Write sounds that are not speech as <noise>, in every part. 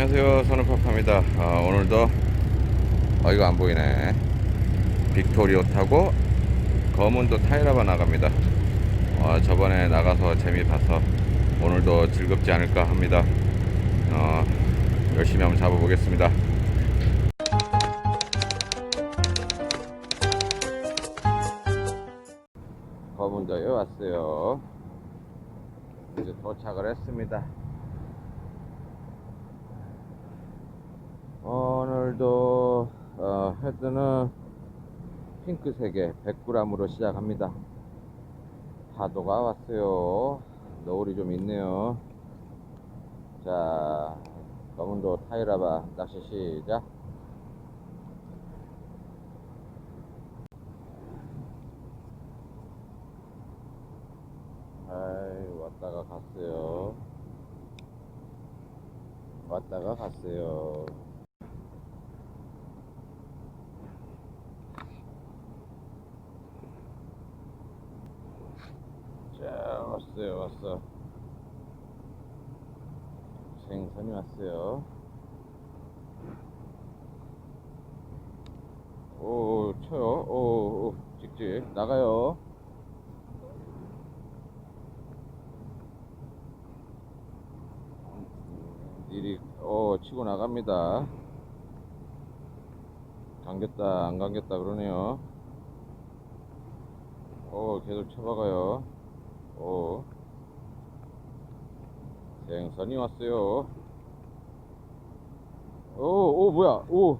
안녕하세요. 선우파파입니다. 아, 오늘도 어 이거 안 보이네. 빅토리오 타고 검은도 타이라바 나갑니다. 어, 저번에 나가서 재미 봐서 오늘도 즐겁지 않을까 합니다. 어, 열심히 한번 잡아보겠습니다. 검은도에 왔어요. 이제 도착을 했습니다 오늘도 어, 헤드는 핑크색의 100g으로 시작합니다. 파도가 왔어요. 노을이 좀 있네요. 자, 검은도 타이라바 낚시 시작. 아이, 왔다가 갔어요. 왔다가 갔어요. 자, 왔어요, 왔어. 생선이 왔어요. 오, 쳐요. 오, 오, 찍찍. 나가요. 일이, 오, 치고 나갑니다. 감겼다, 안 감겼다, 그러네요. 오, 계속 쳐박아요. 오. 생선이 왔어요. 오, 오, 뭐야, 오.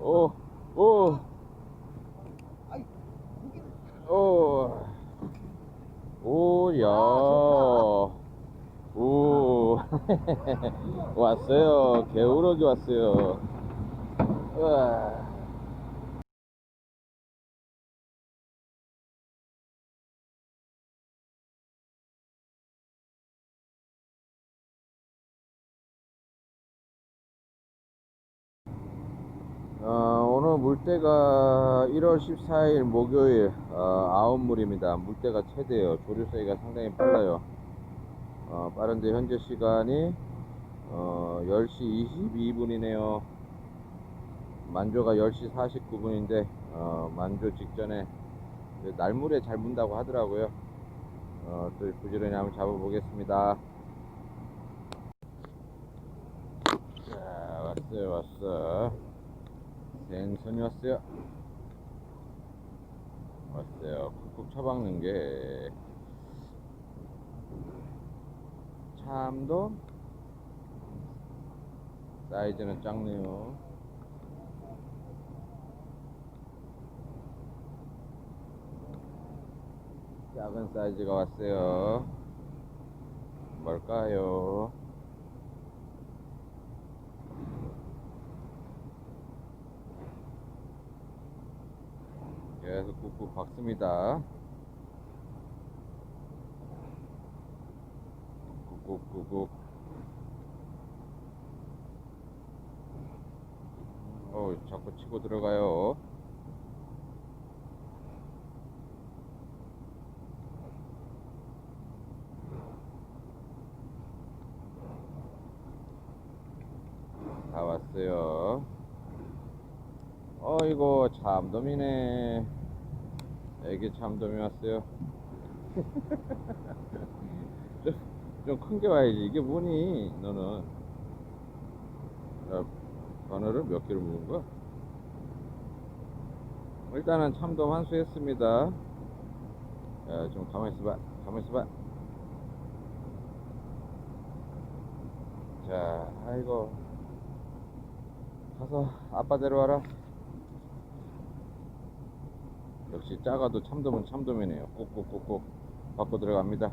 오, 오. 오. 오, 야. 오. <laughs> 왔어요. 개우럭이 왔어요. 우와. 물때가 1월 14일 목요일 어, 아웃물입니다. 물때가 최대예요. 조류세기가 상당히 빨라요. 어, 빠른데 현재 시간이 어, 10시 22분이네요. 만조가 10시 49분인데 어, 만조 직전에 그 날물에 잘 문다고 하더라고요. 어, 또 부지런히 한번 잡아보겠습니다. 자, 왔어요, 왔어. 생선이 왔어요. 왔어요. 쿡쿡 쳐박는 게 참도 사이즈는 작네요. 작은 사이즈가 왔어요. 뭘까요? 계속 꾹꾹 박습니다. 꾹꾹꾹꾹. 어, 자꾸 치고 들어가요. 다 왔어요. 어이고 참돔이네. 애기 참돔이 왔어요. <laughs> 좀 큰 게 와야지. 이게 뭐니 너는? 자, 바늘을 몇 개를 묵은 거야? 일단은 참돔 한수 했습니다. 야, 좀 가만히 있어봐. 가만히 있어봐. 자 아이고. 가서 아빠 데려와라 역시 작아도 참돔은 참돔이네요. 꾹꾹꾹꾹 받고 들어갑니다.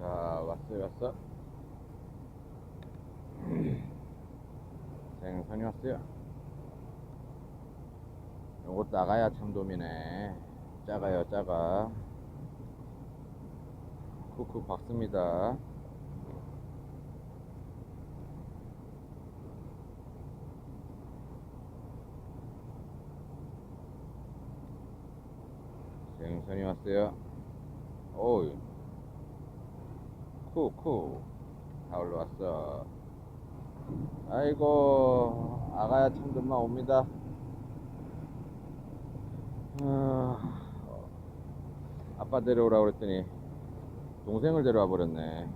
자, 왔어요, 왔어. <clears throat> 생선이 왔어요. 요거 작아야 참돔이네. 작아요, 작아. 쿡쿡 박습니다. 생선이 왔어요. 어우, 쿠 쿠 다 올라왔어. 아이고 아가야 참돔만 옵니다. 아, 아빠 데려오라 그랬더니 동생을 데려와 버렸네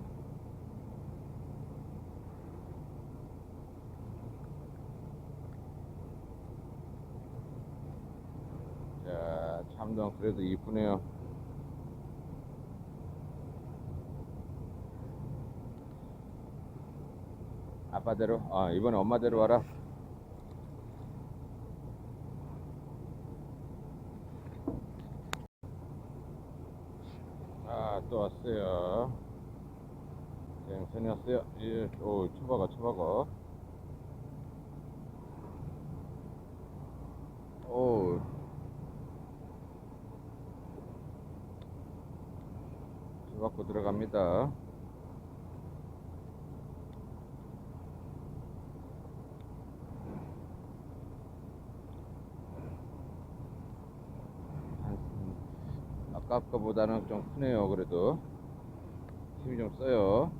자 참돔 그래도 이쁘네요. 아빠대로? 아 이번에 엄마대로 와라. 아 또 왔어요. 생선이 왔어요. 예, 오 쳐박아 쳐박아 오 쳐박고 들어갑니다. 한- 아까 거보다는 좀 크네요 그래도. 힘이 좀 써요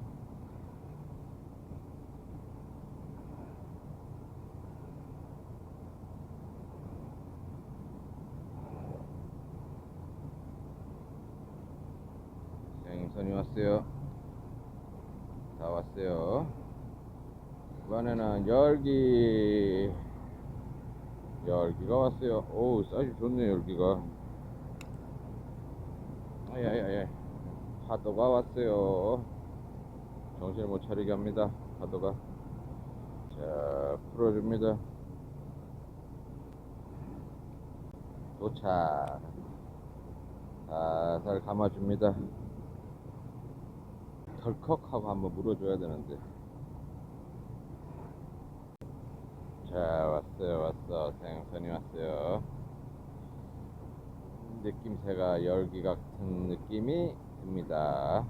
생 선이 왔어요. 다 왔어요. 이번에는 열기 열기가 왔어요. 오 사이즈 좋네 열기가. 아야야야 파도가 왔어요. 정신을 못 차리게 합니다 파도가. 자 풀어줍니다. 도착. 살살 감아줍니다 덜컥 하고 한번 물어줘야 되는데. 자 왔어요 왔어. 생선이 왔어요. 느낌새가 열기 같은 느낌이 듭니다.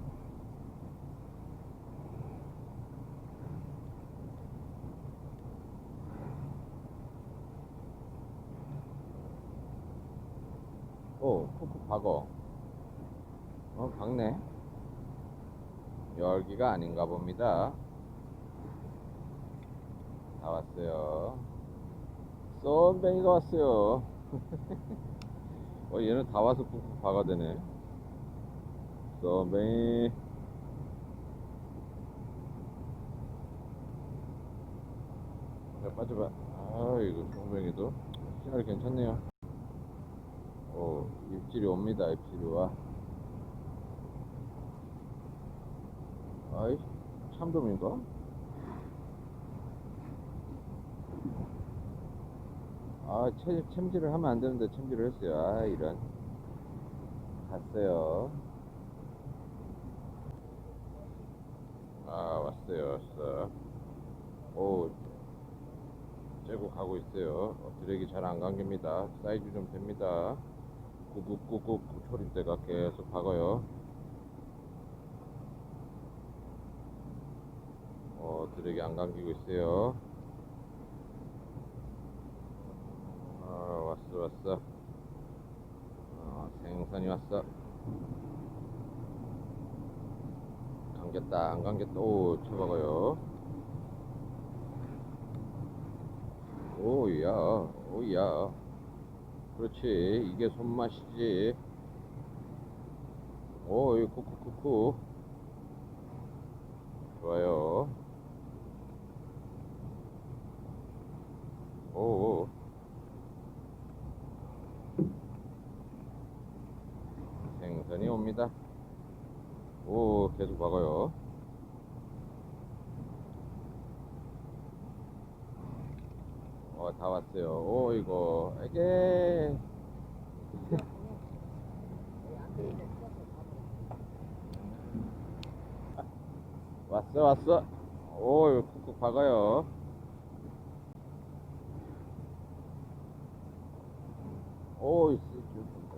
오 콕콕 박어. 어 박네 열기가 아닌가 봅니다. 다 왔어요. 쏜뱅이가 <laughs> 왔어요. 어 얘는 다 와서 쿡쿡 박아대네. 쏜뱅이. 자 빠져봐. 아 이거 쏜뱅이도. 씨알이 괜찮네요. 오 입질이 옵니다 입질이 와 아이 참돔인가? 아 채, 챔질을 하면 안 되는데 챔질을 했어요. 아 이런. 갔어요. 아 왔어요 왔어. 오 째고 가고 있어요. 어, 드랙이 잘 안 감깁니다. 사이즈 좀 됩니다. 꾹꾹꾹꾹 초림대가 계속 박아요 어, 드랙이 안 감기고 있어요. 아, 왔어, 왔어. 어, 생선이 왔어. 감겼다, 안 감겼다. 오, 쳐박아요. 오야, 오야. 그렇지. 이게 손맛이지. 오, 이 쿠쿠쿠쿠. 좋아요. 오. 생선이 옵니다. 오, 계속 박아요. 어, 다 왔어요. 오, 이거, 에게. 왔어, 왔어. 오, 이거 쿡쿡 박아요. 오, 이-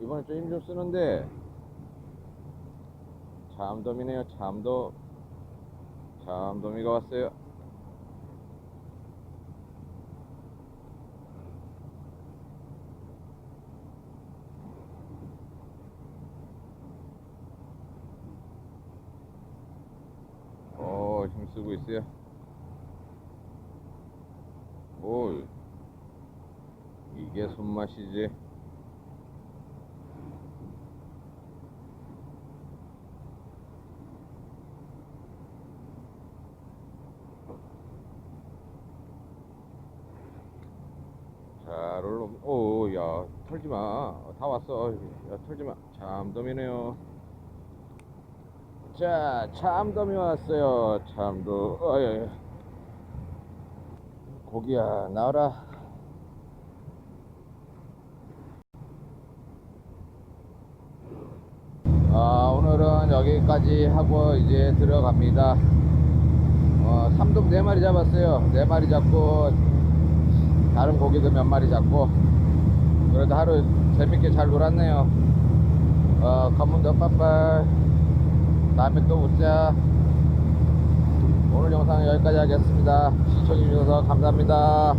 이번에 좀 힘 좀 쓰는데. 참돔이네요, 참돔. 참돔이가 왔어요. 쓰고 있어요. 오, 이게 손맛이지. 잘 올라, 오, 야, 털지 마. 다 왔어. 야, 털지 마. 참돔이네요. 자, 참돔이 왔어요. 참돔. 어, 예, 예. 고기야, 나와라. 아, 오늘은 여기까지 하고 이제 들어갑니다. 어, 삼돔 네 마리 잡았어요. 네 마리 잡고 다른 고기도 몇 마리 잡고 그래도 하루 재밌게 잘 놀았네요. 어, 검은도 빠빨 다음에 또 보자. 오늘 영상 여기까지 하겠습니다. 시청해주셔서 감사합니다.